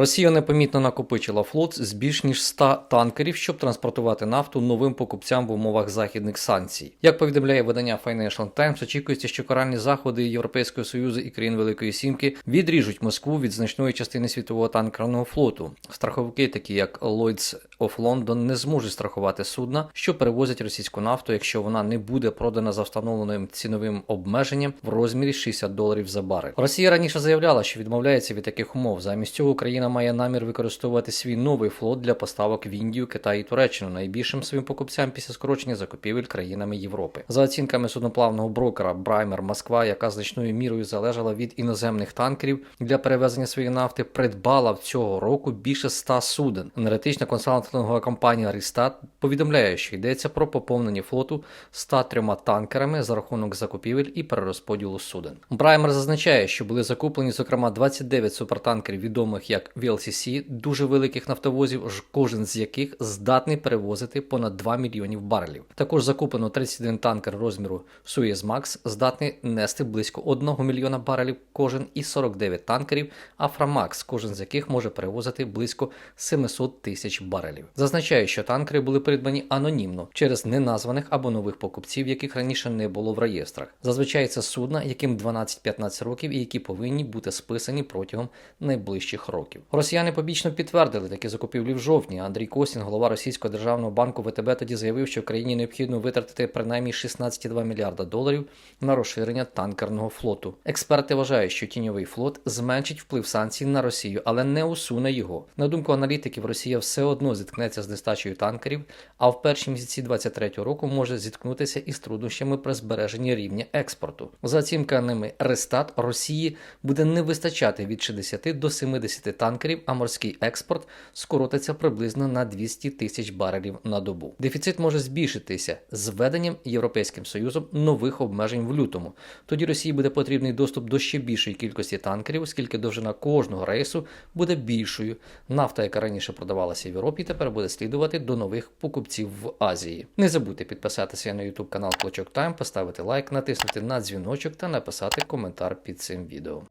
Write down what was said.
Росія непомітно накопичила флот з більш ніж 100 танкерів, щоб транспортувати нафту новим покупцям в умовах західних санкцій. Як повідомляє видання Financial Times, очікується, що каральні заходи Європейського союзу і країн Великої Сімки відріжуть Москву від значної частини світового танкерного флоту. Страховики, такі як Lloyds of London, не зможуть страхувати судна, що перевозять російську нафту, якщо вона не буде продана за встановленим ціновим обмеженням в розмірі 60 доларів за барель. Росія раніше заявляла, що відмовляється від таких умов. Замість цього Україна має намір використовувати свій новий флот для поставок в Індію, Китай і Туреччину найбільшим своїм покупцям після скорочення закупівель країнами Європи. За оцінками судноплавного брокера Браймер Москва, яка значною мірою залежала від іноземних танкерів для перевезення своєї нафти, придбала в цього року більше 100 суден. Енергетична консалтингова компанія Рістат повідомляє, що йдеться про поповнення флоту 103 танкерами за рахунок закупівель і перерозподілу суден. Браймер зазначає, що були закуплені зокрема 29 супертанкерів, відомих як VLCC, дуже великих нафтовозів, кожен з яких здатний перевозити понад 2 мільйонів барелів. Також закуплено 31 танкер розміру Suez Max, здатний нести близько 1 мільйона барелів кожен, і 49 танкерів Aframax, кожен з яких може перевозити близько 700 тисяч барелів. Зазначає, що танкери були придбані анонімно через неназваних або нових покупців, яких раніше не було в реєстрах. Зазвичай це судна, яким 12-15 років і які повинні бути списані протягом найближчих років. Росіяни побічно підтвердили такі закупівлі в жовтні. Андрій Косін, голова російського державного банку ВТБ, тоді заявив, що країні необхідно витратити принаймні 16,2 мільярда доларів на розширення танкерного флоту. Експерти вважають, що тіньовий флот зменшить вплив санкцій на Росію, але не усуне його. На думку аналітиків, Росія все одно зіткнеться з нестачею танкерів, а в перші місяці 23-го року може зіткнутися із труднощами при збереженні рівня експорту. За оцінками Рестат, Росії буде не вистачати від 60 до 70 танкерів, а морський експорт скоротиться приблизно на 200 тисяч барелів на добу. Дефіцит може збільшитися з введенням Європейським Союзом нових обмежень в лютому. Тоді Росії буде потрібний доступ до ще більшої кількості танкерів, оскільки довжина кожного рейсу буде більшою. Нафта, яка раніше продавалася в Європі, тепер буде слідувати до нових покупців в Азії. Не забудьте підписатися на YouTube канал Клочок Тайм, поставити лайк, натиснути на дзвіночок та написати коментар під цим відео.